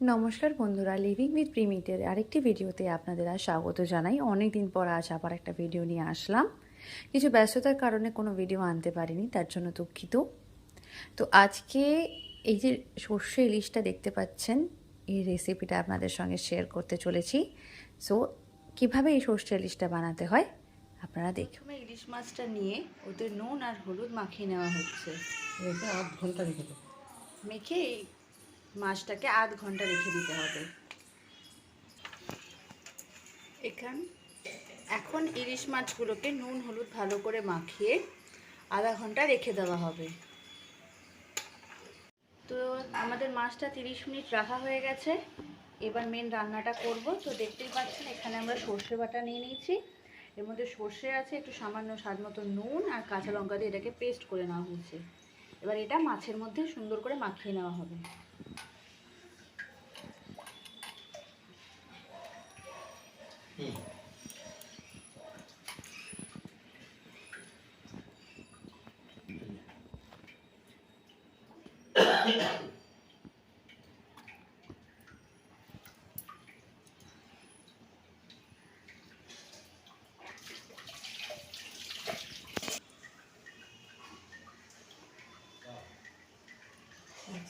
নমস্কার বন্ধুরা living with প্রিমিটের আরেকটি ভিডিওতে আপনাদের আর স্বাগত জানাই। অনেক দিন পর আজ আবার একটা ভিডিও নিয়ে আসলাম। কিছু ব্যস্ততার কারণে কোনো ভিডিও আনতে পারিনি তার জন্য দুঃখিত। তো আজকে এই যে সর্ষে ইলিশটা দেখতে পাচ্ছেন এই রেসিপিটা আপনাদের সঙ্গে শেয়ার করতে চলেছি। সো কীভাবে এই সর্ষে ইলিশটা বানাতে হয় আপনারা দেখুন। ইলিশ মাছটা নিয়ে ওদের নুন আর হলুদ মাখিয়ে নেওয়া হচ্ছে। এটা আধ ঘণ্টা রেখে দেবো মেখে এই মাছটাকে আধ ঘণ্টা রেখে দিতে হবে। এখান এখন ইলিশ মাছগুলোকে নুন, হলুদ ভালো করে মাখিয়ে আধা ঘণ্টা রেখে দেওয়া হবে। তো আমাদের মাছটা তিরিশ মিনিট রাখা হয়ে গেছে। এবার মেন রান্নাটা করব। তো দেখতেই পাচ্ছেন, এখানে আমরা সর্ষে বাটা নিয়ে নিয়েছি। এর মধ্যে সর্ষে আছে, একটু সামান্য স্বাদ মতো নুন আর কাঁচা লঙ্কা দিয়ে এটাকে পেস্ট করে নেওয়া হয়েছে এবার এটা মাছের মধ্যে সুন্দর করে মাখিয়ে নেওয়া হবে। এক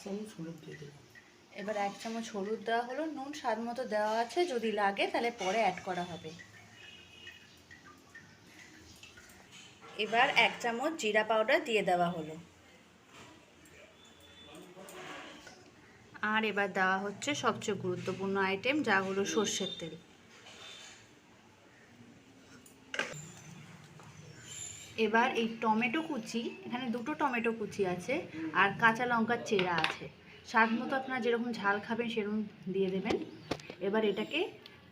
চামচ হলুদ দিয়ে দেবো এবার এক চামচ হলুদ দেওয়া হলো, নুন স্বাদ মতো দেওয়া আছে, যদি লাগে তাহলে পরে অ্যাড করা হবে। এবার এক চামচ জিরা পাউডার দিয়ে দেওয়া হলো। আর এবার দেওয়া হচ্ছে সবচেয়ে গুরুত্বপূর্ণ আইটেম যা হলো সর্ষের তেল। এবার এই টমেটো কুচি, এখানে দুটো টমেটো কুচি আছে, আর কাঁচা লঙ্কার চেরা আছে। স্বাদ মতো আপনারা যেরকম ঝাল খাবেন, সেরকম দিয়ে দেবেন। এবার এটাকে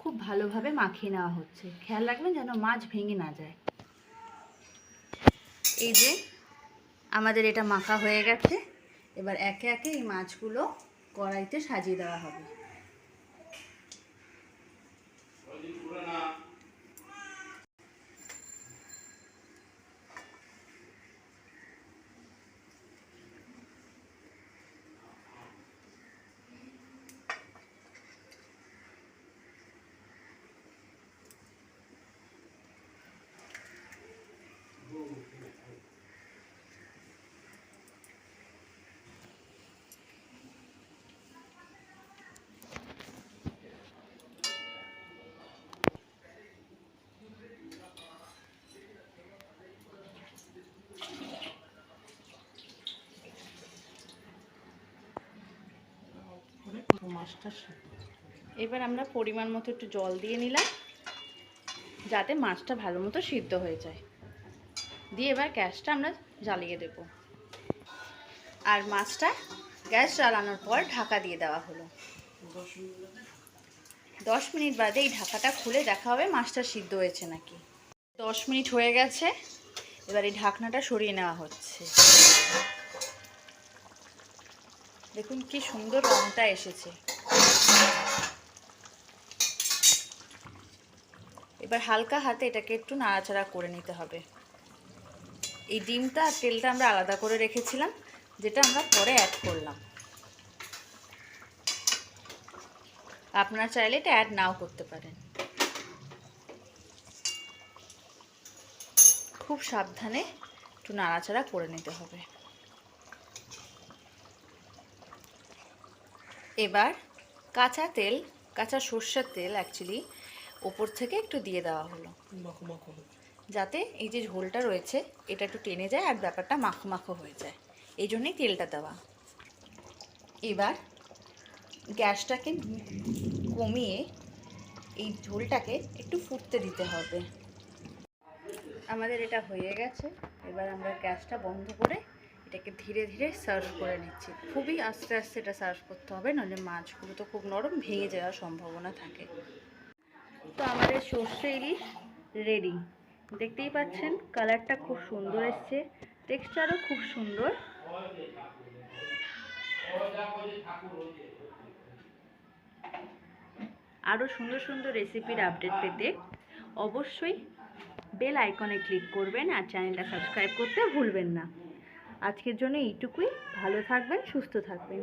খুব ভালোভাবে মাখিয়ে নেওয়া হচ্ছে। খেয়াল রাখবেন যেন মাছ ভেঙে না যায়। এই যে আমাদের এটা মাখা হয়ে গেছে। এবার একে একে এই মাছগুলো কড়াইতে সাজিয়ে দেওয়া হবে। মাছটা এবার আমরা পরিমাণ মতো একটু জল দিয়ে নিলাম, যাতে মাছটা ভালো মতো সিদ্ধ হয়ে যায়। দিয়ে এবার গ্যাসটা আমরা জ্বালিয়ে দেব। আর মাছটা গ্যাস জ্বালানোর পর ঢাকা দিয়ে দেওয়া হলো। দশ মিনিট বাদে এই ঢাকাটা খুলে দেখা হবে মাছটা সিদ্ধ হয়েছে নাকি। দশ মিনিট হয়ে গেছে, এবার এই ঢাকনাটা সরিয়ে নেওয়া হচ্ছে। দেখুন কি সুন্দর রংটা এসেছে। এবার হালকা হাতে এটাকে একটু নাড়াচাড়া করে নিতে হবে। এই ডিমটা আর তেলটা আমরা আলাদা করে রেখেছিলাম, যেটা আমরা পরে অ্যাড করলাম। আপনারা চাইলে এটা অ্যাড নাও করতে পারেন। খুব সাবধানে একটু নাড়াচাড়া করে নিতে হবে। এবার কাঁচা তেল কাঁচা সর্ষের তেল অ্যাকচুয়ালি ওপর থেকে একটু দিয়ে দেওয়া হলো। যাতে এই যে ঝোলটা রয়েছে এটা একটু টেনে যায় আর ব্যাপারটা মাখো মাখো হয়ে যায়। এই জন্যই তেলটা দেওয়া। এবার গ্যাসটাকে কমিয়ে এই ঝোলটাকে একটু ফুটতে দিতে হবে। আমাদের এটা হয়ে গেছে। এবার আমরা গ্যাসটা বন্ধ করে এটাকে ধীরে ধীরে সার্ভ করে নিচ্ছি। খুবই আস্তে আস্তে এটা সার্ভ করতে হবে, নাহলে মাছগুলো তো খুব নরম ভেঙে যাওয়ার সম্ভাবনা থাকে। তো আমাদের সর্ষে ইলিশ রেডি দেখতেই পাচ্ছেন কালারটা খুব সুন্দর এসছে টেক্সচারও খুব সুন্দর। আরও সুন্দর সুন্দর রেসিপির আপডেট পেতে অবশ্যই বেল আইকনে ক্লিক করবেন আর চ্যানেলটা সাবস্ক্রাইব করতে ভুলবেন না। আজকের জন্য এইটুকুই। ভালো থাকবেন সুস্থ থাকবেন।